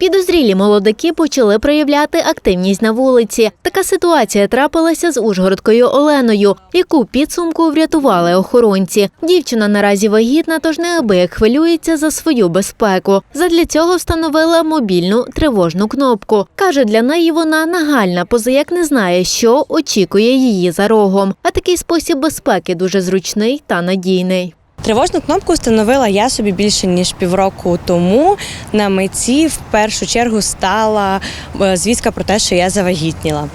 Підозрілі молодики почали проявляти активність на вулиці. Така ситуація трапилася з Ужгородкою Оленою, яку підсумку врятували охоронці. Дівчина наразі вагітна, тож неабияк хвилюється за свою безпеку. Задля цього встановила мобільну тривожну кнопку. Каже, для неї вона нагальна, позаяк не знає, що очікує її за рогом. А такий спосіб безпеки дуже зручний та надійний. Тривожну кнопку встановила я собі більше ніж півроку тому. На меті в першу чергу стала е, звістка про те, що я завагітніла.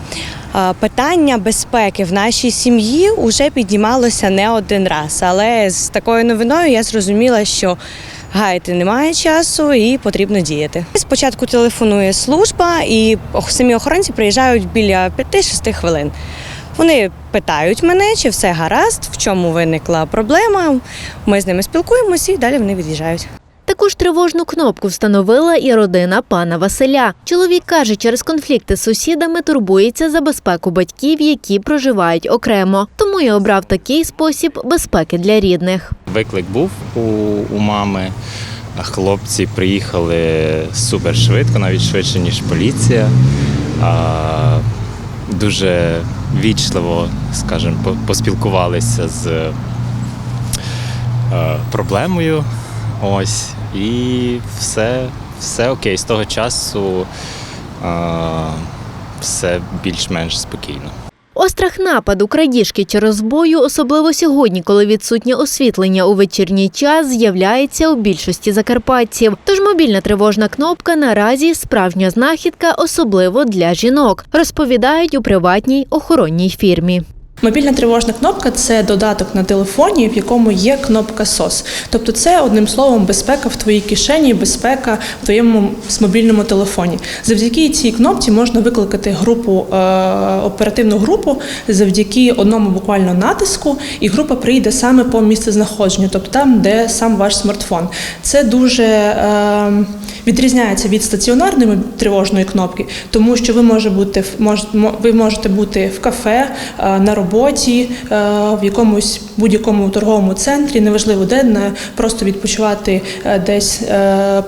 Е, Питання безпеки в нашій сім'ї вже піднімалося не один раз, але з такою новиною я зрозуміла, що гаяти немає часу і потрібно діяти. Спочатку телефонує служба, і самі охоронці приїжджають біля 5-6 хвилин. Вони питають мене, чи все гаразд, в чому виникла проблема. Ми з ними спілкуємося і далі вони від'їжджають. Таку ж тривожну кнопку встановила і родина пана Василя. Чоловік каже, через конфлікти з сусідами турбується за безпеку батьків, які проживають окремо. Тому й обрав такий спосіб безпеки для рідних. Виклик був у, у мами. а Хлопці приїхали супер швидко, навіть швидше, ніж поліція. А, дуже вічливо, скажімо, поспілкувалися з е, проблемою. Ось. І все, все окей. З того часу е, все більш-менш спокійно. Острах нападу, крадіжки чи розбою, особливо сьогодні, коли відсутнє освітлення у вечірній час, з'являється у більшості закарпатців. Тож мобільна тривожна кнопка наразі справжня знахідка, особливо для жінок, розповідають у приватній охоронній фірмі. Мобільна тривожна кнопка це додаток на телефоні, в якому є кнопка SOS. Тобто, це одним словом безпека в твоїй кишені, безпека в твоєму мобільному телефоні. Завдяки цій кнопці можна викликати групу е, оперативну групу завдяки одному буквально натиску, і група прийде саме по місцезнаходженню, тобто там, де сам ваш смартфон. Це дуже е, відрізняється від стаціонарної тривожної кнопки, тому що ви може бути в- ви можете бути в кафе, е, на роботі, е, в якомусь будь-якому торговому центрі, неважливо де, не просто відпочивати е, десь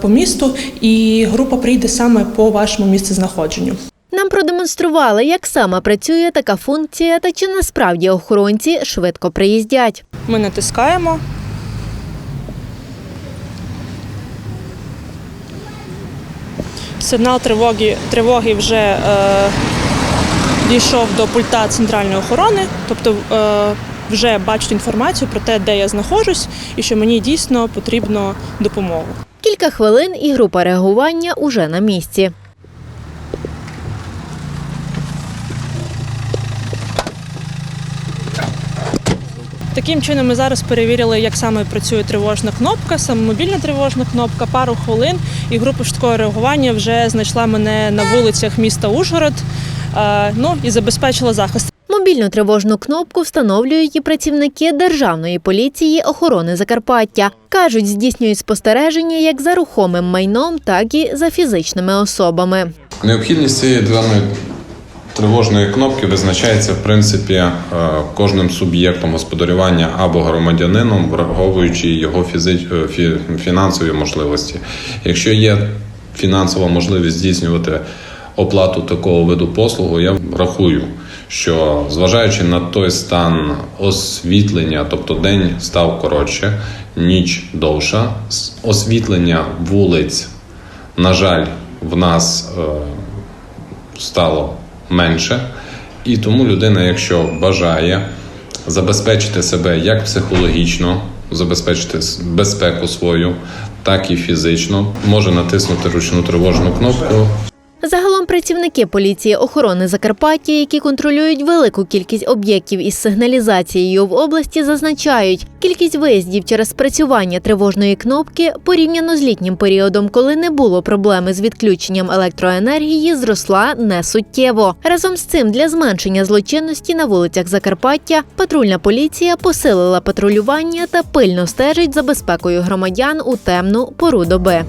по місту, і група прийде саме по вашому місцезнаходженню. Нам продемонстрували, як саме працює така функція та чи насправді охоронці швидко приїздять. Ми натискаємо. Сигнал тривоги, тривоги вже е, дійшов до пульта центральної охорони, тобто е, вже бачать інформацію про те, де я знаходжусь, і що мені дійсно потрібно допомогу. Кілька хвилин і група реагування уже на місці. Таким чином ми зараз перевірили, як саме працює тривожна кнопка, саме мобільна тривожна кнопка, пару хвилин, і група швидкого реагування вже знайшла мене на вулицях міста Ужгород. е, Ну і забезпечила захист. Мобільну тривожну кнопку встановлюють і працівники Державної поліції охорони Закарпаття. Кажуть, здійснюють спостереження як за рухомим майном, так і за фізичними особами. Необхідність цієї даної тривожної кнопки визначається в принципі е, кожним суб'єктом господарювання або громадянином, враховуючи його е, фі- фінансові можливості. Якщо є фінансова можливість здійснювати оплату такого виду послугу, я рахую, що зважаючи на той стан освітлення, тобто день став коротше, ніч довша, освітлення вулиць, на жаль, в нас е, стало менше, і тому людина, якщо бажає забезпечити себе як психологічно, забезпечити безпеку свою, так і фізично, може натиснути ручну тривожну кнопку Загалом працівники поліції охорони Закарпаття, які контролюють велику кількість об'єктів із сигналізацією в області, зазначають, кількість виїздів через спрацювання тривожної кнопки порівняно з літнім періодом, коли не було проблеми з відключенням електроенергії, зросла несуттєво. Разом з цим для зменшення злочинності на вулицях Закарпаття патрульна поліція посилила патрулювання та пильно стежить за безпекою громадян у темну пору доби.